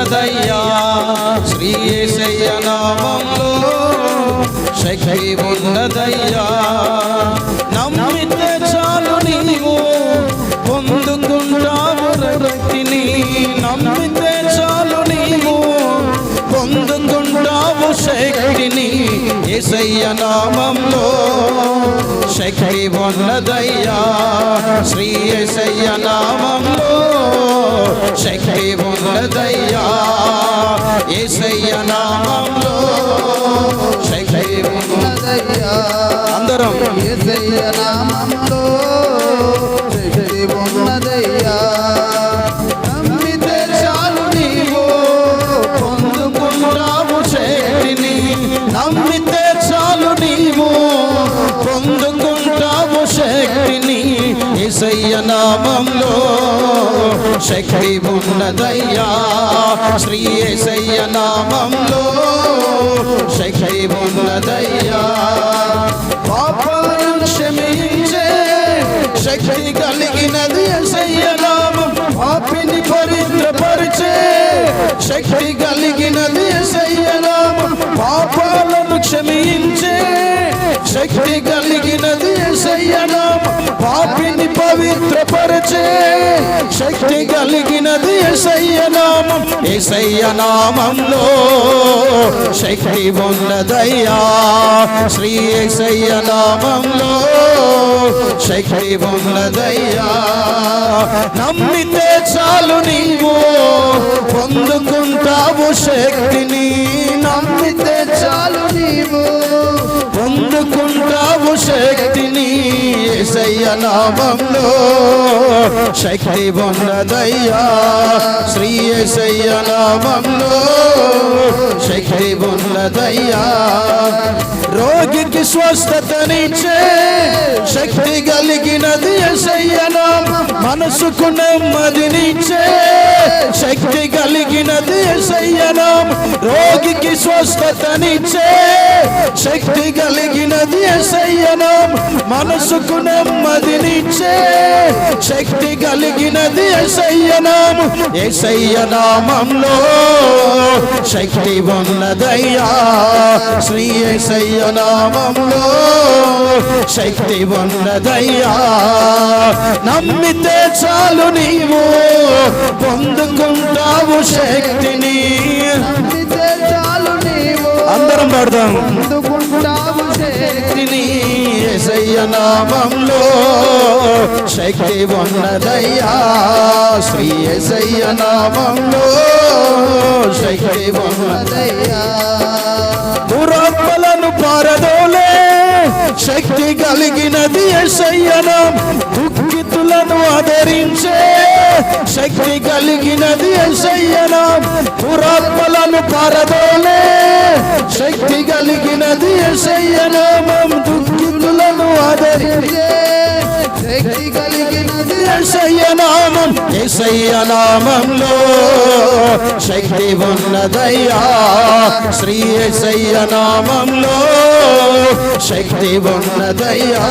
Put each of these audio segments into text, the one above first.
ఉన్నదయ్యా శ్రీ ఏసయ్య నామంలో శక్తి ఉన్నదయ్యా నమ్మితే చాలు నీవు పొందుకుంటావు రక్తిని నమ్మితే చాలు నీవు పొందుకుంటావు శక్తిని. ఏసయ్య నామంలో శక్తి ఉన్నదయ్యా శ్రీ ఏసయ్య నామంలో శక్తి ఉన్నదయ్యా ఏసయ్య నామంలో శక్తి ఉన్నదయ్యా అందరం యేసయ్య నామములో ఏసయ్య నామంలో శక్తి ఉన్నదయ్యా శ్రీ ఏసయ్య నామంలో శక్తి ఉన్నదయ్యా పాపాలను క్షమించే శక్తి కలిగినది ఏసయ్య నామం. పాపిని పవిత్రపరిచే శక్తి కలిగినది ఏసయ్య నామం. పాపాలను క్షమించే శక్తి కలిగినది ఏసయ్య నామం పాపిని పవిత్రపరచే శక్తి కలిగినది ఏసయ్య నామం. ఏసయ్య నామంలో శక్తి ఉన్నదయ్యా. శ్రీ ఏసయ్య నామంలో శక్తి ఉన్నదయ్యా. నమ్మితే చాలు నీవు పొందుకుంటావు శక్తిని. నమ్మితే చాలు నీవు పొందుకుంటావు శక్తిని. ఏసయ్య నామంలో శక్తి ఉన్నదయ్యా. శ్రీ ఏసయ్య నామంలో శక్తి ఉన్నదయ్యా. రోగికి స్వస్థతనిచ్చే శక్తి కలిగినది ఏసయ్య నామం. మనసుకు నెమ్మదినిచ్చే శక్తి కలిగినది ఏసయ్య రోగికి స్వస్థతనిచ్చే శక్తి కలిగినది ఏసయ్య నామం మనసుకు నెమ్మదినిచ్చే శక్తి కలిగినది ఏసయ్య నామం ఏసయ్య శక్తి ఉన్నదయ్యా. శ్రీ ఎసయ్యనామంలో శక్తి ఉన్నదయ్యా. నమ్మితే చాలు నీవు పొందుకుంటావు శక్తిని. చాలు నీవు అందరం పడదాం. అందుకుంటావు శక్తి శక్తిని. ఏసయ్య నామంలో శక్తి ఉన్నదయ్యా. శ్రీ ఏసయ్య నామంలో శక్తి ఉన్నదయ్యా. దురాత్మలను పారదోలే శక్తి కలిగినది ఎసయ్యనం నన్ను ఆదరించే శక్తి కలిగినది ఎసయ్యనా పురాత్మలను పారదోలే. శక్తి కలిగినది ఎసయ్యనామం నామం ఏసయ్య నామంలో శక్తి ఉన్నదయ్యా. శ్రీ ఏసయ్య నామంలో శక్తి ఉన్నదయ్యా.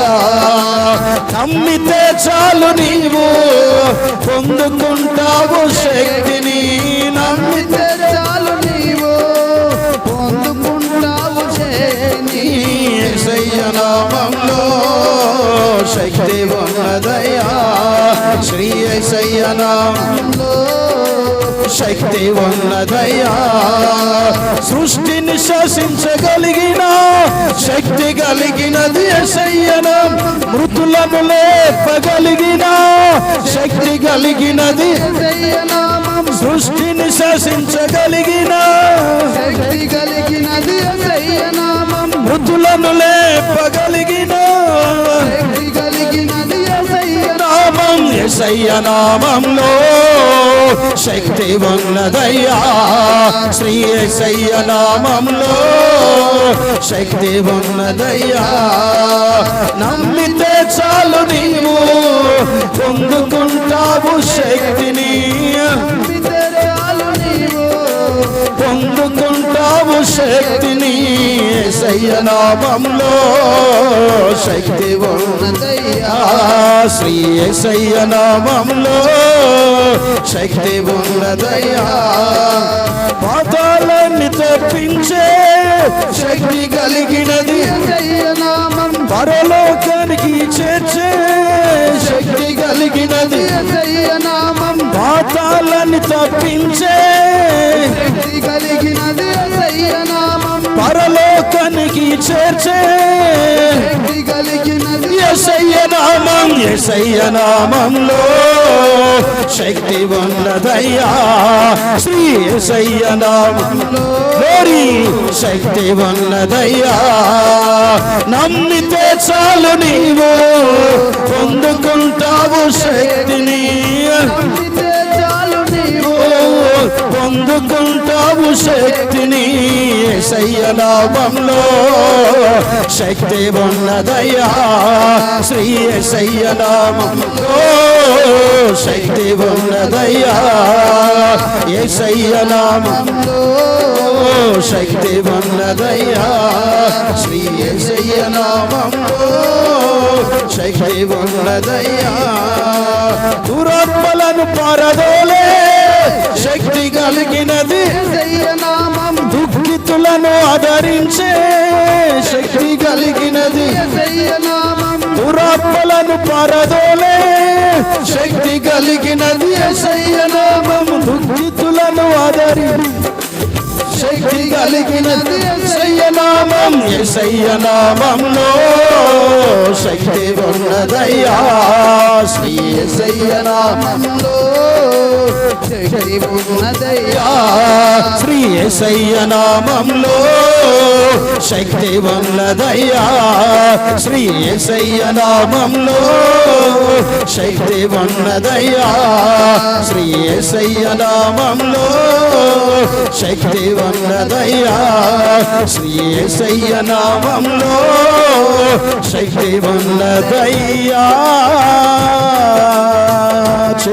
నమ్మితే చాలు నీవు పొందుకుంటావు శక్తిని. నమ్మితే చాలు నీవు పొందుకుంటావు శక్తిని. ఏసయ్య నామంలో శ్రీ శక్తి ఉన్నదయ్యా. సృష్టిని శాసించగలిగిన శక్తి కలిగినది ఎసయ్యనం మృతులను లేపగలిగిన శక్తి కలిగినది సృష్టిని శాసించగలిగిన నామం నామంలో శక్తి ఉన్నదయ్యా. శ్రీ ఎసయ్య నామంలో శక్తి ఉన్నదయ్యా. నమ్మితే చాలు నీవు పొందుకుంటావు శక్తిని. పొందుకుంటావు శక్తిని. శయ్యనామంలో శక్తి ఉన్నదయ్యా. శ్రీ శయ్యనామంలో శక్తి ఉన్నదయ్యా. తప్పించే శక్తి కలిగినది. నామం. పరలోకానికి చేర్చే శక్తి కలిగినది. నామం. పాతాలని తప్పించే శక్తి కలిగినది. చేర్చే. శక్తి ఎసయ్య నామం ఎసయ్య నామంలో శక్తి ఉన్నదయ్యా. శ్రీ ఎసయ్య నామంలో శక్తి ఉన్నదయ్యా. నమ్మితే చాలు నీవు పొందుకుంటావు శక్తిని. పొందుకుంటావు శక్తిని శయ్యనామంలో శక్తి ఉన్నదయ్యా శ్రీ శయ్యనామంలో శక్తి ఉన్నదయ్యా ఏ శయ్యనామంలో శక్తి ఉన్నదయ్యా శ్రీ శయ్యనామంలో శక్తి ఉన్నదయ్యా దురాత్మలను పారదోలే. శక్తి కలిగినది. దుఃఖితులను ఆదరించే శక్తి కలిగినది. దురాత్మలను పారదోలే శక్తి కలిగినది. నామం దుఃఖితులను ఆదరి శక్తి కలిగినది. నామం నామంలో శక్తి ఉన్నదయ్యా. శ్రీ నామంలో శక్తి ఉన్నదయ్యా శ్రీ ఎసయ్య నామంలో శక్తి ఉన్నదయ్యా శ్రీ ఎసయ్య నామంలో శక్తి ఉన్నదయ్యా శ్రీ ఎసయ్య నామంలో శక్తి ఉన్నదయ్యా శ్రీ ఎసయ్య నామంలో శక్తి ఉన్నదయ్యా